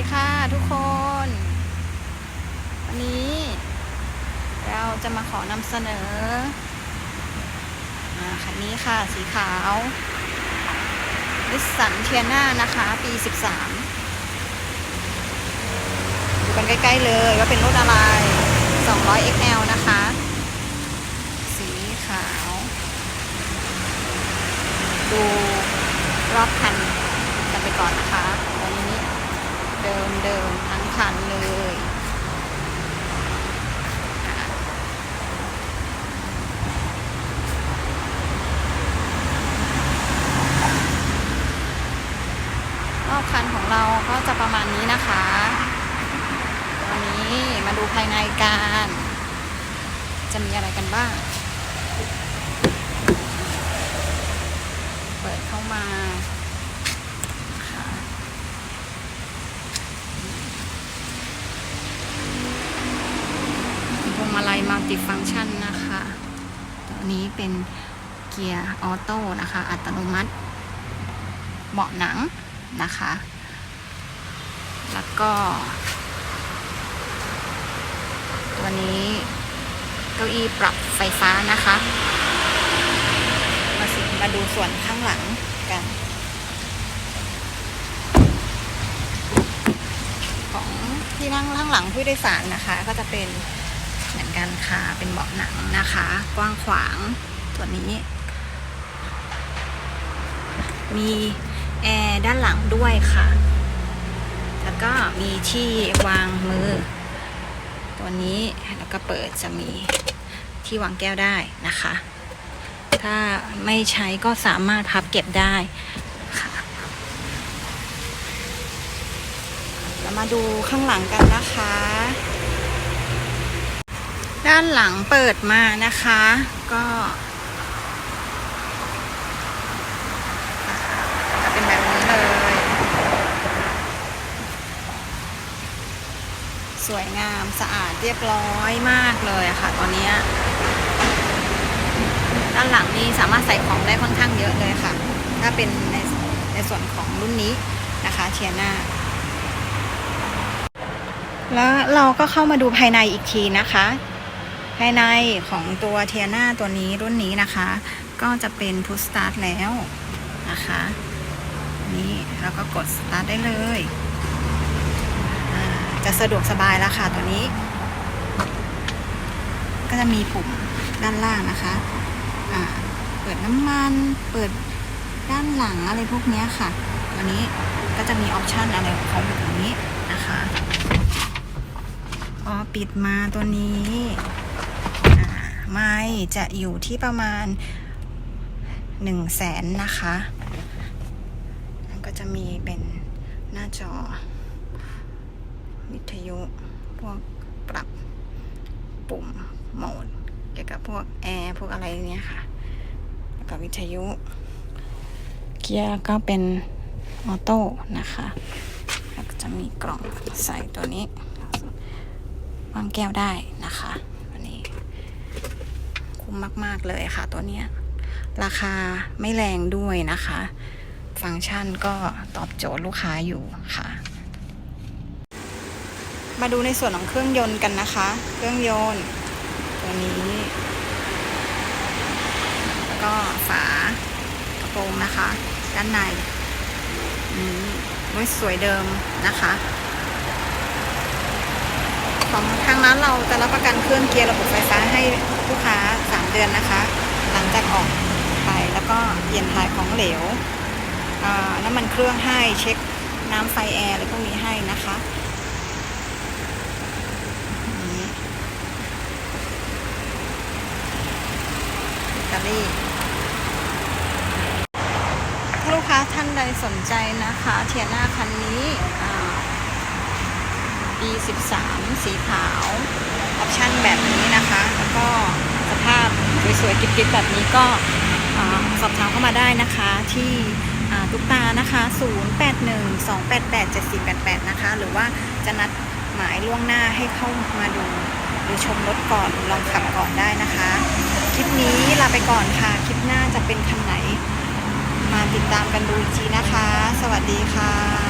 ดีค่ะทุกคน วันนี้ เราจะมาขอนำเสนอคันนี้ค่ะสีขาวนิสสันเทียนานะคะ ปี 13 ดูกันใกล้ ๆ เลยว่าเป็นรถอะไร 200 XL นะคะ สีขาว ดูรอบคันกันไปก่อนนะคะ เดิมเดิมทั้งคันเลยรอบคันของเราก็จะประมาณนี้นะคะวันนี้มาดูภายในกัน จะมีอะไรกันบ้าง เปิดเข้ามา มัลติฟังก์ชันนะคะ ตัวนี้เป็นเกียร์ออโต้นะคะ อัตโนมัติ เบาะหนังนะคะ แล้วก็ ตัวนี้เก้าอี้ปรับไฟฟ้านะคะ มาสิมาดูส่วนข้างหลังกันของที่นั่งข้างหลังผู้โดยสารนะคะ ก็จะเป็น เหมือนกันค่ะ เป็นเบาะหนังนะคะ กว้างขวางตัวนี้ มีแอร์ด้านหลังด้วยค่ะ แล้วก็มีที่วางมือ ตัวนี้แล้วก็เปิดจะมีที่วางแก้วได้นะคะ ถ้าไม่ใช้ก็สามารถพับเก็บได้ค่ะเรามาดูข้างหลังกันนะคะ ด้านหลังเปิดมานะคะ ก็จะเป็นแบบนี้เลย สวยงามสะอาดเรียบร้อยมากเลยอะค่ะ ตอนนี้ด้านหลังนี้สามารถใส่ของได้ค่อนข้างเยอะเลยค่ะ ถ้าเป็นในในส่วนของรุ่นนี้นะคะเทียนาแล้วเราก็เข้ามาดูภายในอีกทีนะคะ ภายในของตัวเทียนาตัวนี้รุ่นนี้นะคะ ก็จะเป็นพุ s สตาร์ทแล้วนะคะนี่เราก็กดสตาร์ทได้เลย จะสะดวกสบายแล้วค่ะตัวนี้ ก็จะมีปุ่มด้านล่างนะคะอ่าเปิดน้ำมัน เปิดด้านหลังอะไรพวกนี้ค่ะ ตัวนี้ก็จะมีออปชันอะไรของเขาอยู่ตรงนี้นะคะ พอปิดมาตัวนี้ ไม่จะอยู่ที่ประมาณหนึ่งแสนนะคะแล้วก็จะมีเป็นหน้าจอ วิทยุพวกปรับปุ่มโหมด เกี่ยวกับพวกแอร์พวกอะไรเนี้ยค่ะแล้วก็วิทยุ เกียร์ก็เป็นออโต้นะคะแล้วก็จะมีกล่องใส่ตัวนี้วางแก้วได้นะคะ คุ้มมาก ๆ เลยค่ะตัวเนี้ย ราคาไม่แรงด้วยนะคะ ฟังก์ชันก็ตอบโจทย์ลูกค้าอยู่ค่ะ มาดูในส่วนของเครื่องยนต์กันนะคะ เครื่องยนต์ ตัวนี้ แล้วก็ฝากระโปรงนะคะ ด้านในนี้ด้วยสวยเดิมนะคะของทางร้านเราจะรับประกันเครื่องเกียร์ระบบไฟฟ้าให้ลูกค้า 3 เดือนนะคะ หลังจากออกไปแล้วก็เปลี่ยนถ่ายของเหลวน้ำมันเครื่องให้เช็คน้ำไฟแอร์อะไรพวกนี้ให้นะคะนี่อิตาลีถ้าลูกค้าท่านใดสนใจนะคะเทียนาคันนี้ปี 13 สีขาว ออปชั่นแบบนี้นะคะ แล้วก็ สวยๆกิ๊บๆแบบนี้ก็สอบถามเข้ามาได้นะคะที่ตุ๊กตานะคะ 0812887488 นะคะ หรือว่าจะนัดหมายล่วงหน้าให้เข้ามาดูหรือชมรถก่อนลองขับก่อนได้นะคะ คลิปนี้ลาไปก่อนค่ะ คลิปหน้าจะเป็นคันไหน มาติดตามกันดูอีกทีนะคะ สวัสดีค่ะ